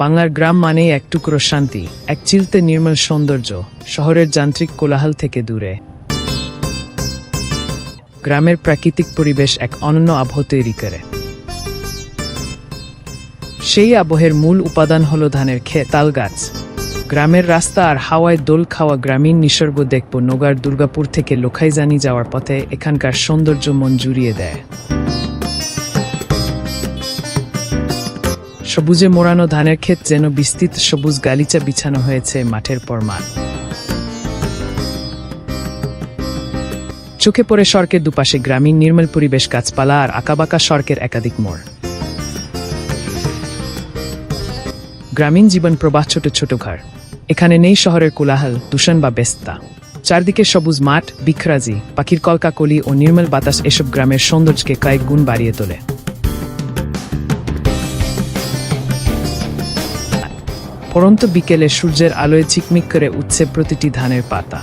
বাংলার গ্রাম মানেই এক টুকরো শান্তি, এক চিলতে নির্মল সৌন্দর্য, শহরের যান্ত্রিক কোলাহল থেকে দূরে। গ্রামের প্রাকৃতিক পরিবেশ এক অনন্য আবহ তৈরি করে। সেই আবহের মূল উপাদান হলো ধানের ক্ষেত তাল গাছ গ্রামের রাস্তা আর হাওয়ায় দোল খাওয়া গ্রামীণ নিসর্গ দেখব নগার দুর্গাপুর থেকে লোখাইজানি যাওয়ার পথে এখানকার সৌন্দর্য মন জুড়িয়ে দেয়। সবুজে মোড়ানো ধানের ক্ষেত যেন বিস্তৃত সবুজ গালিচা বিছানো হয়েছে মাঠের পর মাঠ। চোখে পড়ে সড়কের দুপাশে গ্রামীণ নির্মল পরিবেশ গাছপালা আর আঁকাবাঁকা সড়কের একাধিক মোড়। গ্রামীণ জীবন প্রবাহ ছোট ছোট ঘর। এখানে নেই শহরের কোলাহল, দূষণ বা ব্যস্তা চারদিকে সবুজ মাঠ, বিখরাজি, পাখির কলকাকলি ও নির্মল বাতাস এসব গ্রামের সৌন্দর্যকে কয়েক গুণ বাড়িয়ে তোলে। পরন্ত বিকেলে সূর্যের আলোয় চিকমিক করে উঠছে প্রতিটি ধানের পাতা।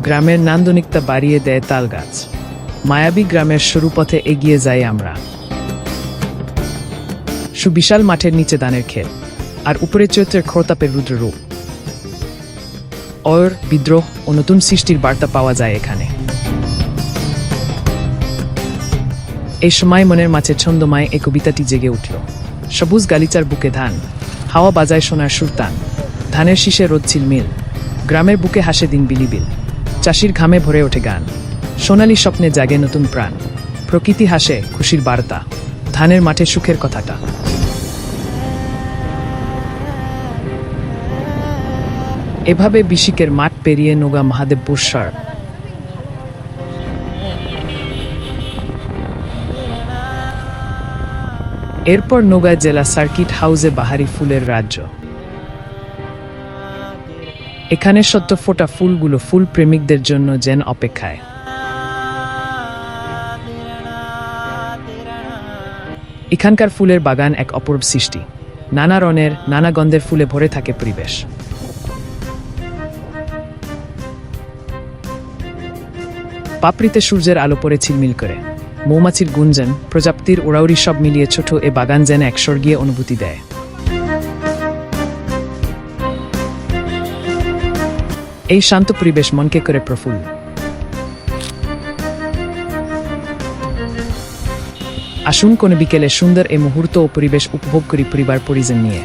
গ্রামের নান্দনিকতা বাড়িয়ে দেয় তাল গাছ মায়াবী গ্রামের সরু পথে এগিয়ে যাই আমরা। সুবিশাল মাঠের নিচে ধানের ক্ষেত আর উপরে চৈত্রের খোরতাপের রুদ্ররূপ অর, বিদ্রোহ ও নতুন সৃষ্টির বার্তা পাওয়া যায় এখানে। এই সময় মনের মাঝে ছন্দমায় এই কবিতাটি জেগে উঠল। সবুজ গালিচার বুকে ধান হাওয়া বাজায় সোনার সুরতান। ধানের শীষে রোদ মিল। গ্রামের বুকে হাসে দিন বিলিবিল। চাষির ঘামে ভরে ওঠে গান। সোনালি স্বপ্নে জাগে নতুন প্রাণ। প্রকৃতি হাসে খুশির বার্তা। ধানের মাঠে সুখের কথাটা। এভাবে বিশিকের মাঠ পেরিয়ে নোগা মহাদেবপুর সড়ক। এরপর নোগা জেলা সার্কিট হাউসে বাহারি ফুলের রাজ্য। এখানে সত্য ফোটা ফুলগুলো ফুল প্রেমিকদের জন্য যেন অপেক্ষায়। এখানকার ফুলের বাগান এক অপূর্ব সৃষ্টি। নানা রঙের, নানা গন্ধের ফুলে ভরে থাকে পরিবেশ। পাপড়িতে সূর্যের আলো পড়ে ঝিলমিল করে। মৌমাছির গুঞ্জন, প্রজাপতির ওড়াউড়ি সব মিলিয়ে ছোট এ বাগান যেন এক স্বর্গীয় অনুভূতি দেয়। এই শান্ত পরিবেশ মনকে করে প্রফুল্ল। আসুন কোনো বিকেলে সুন্দর এই মুহূর্ত ও পরিবেশ উপভোগ করি পরিবার পরিজন নিয়ে।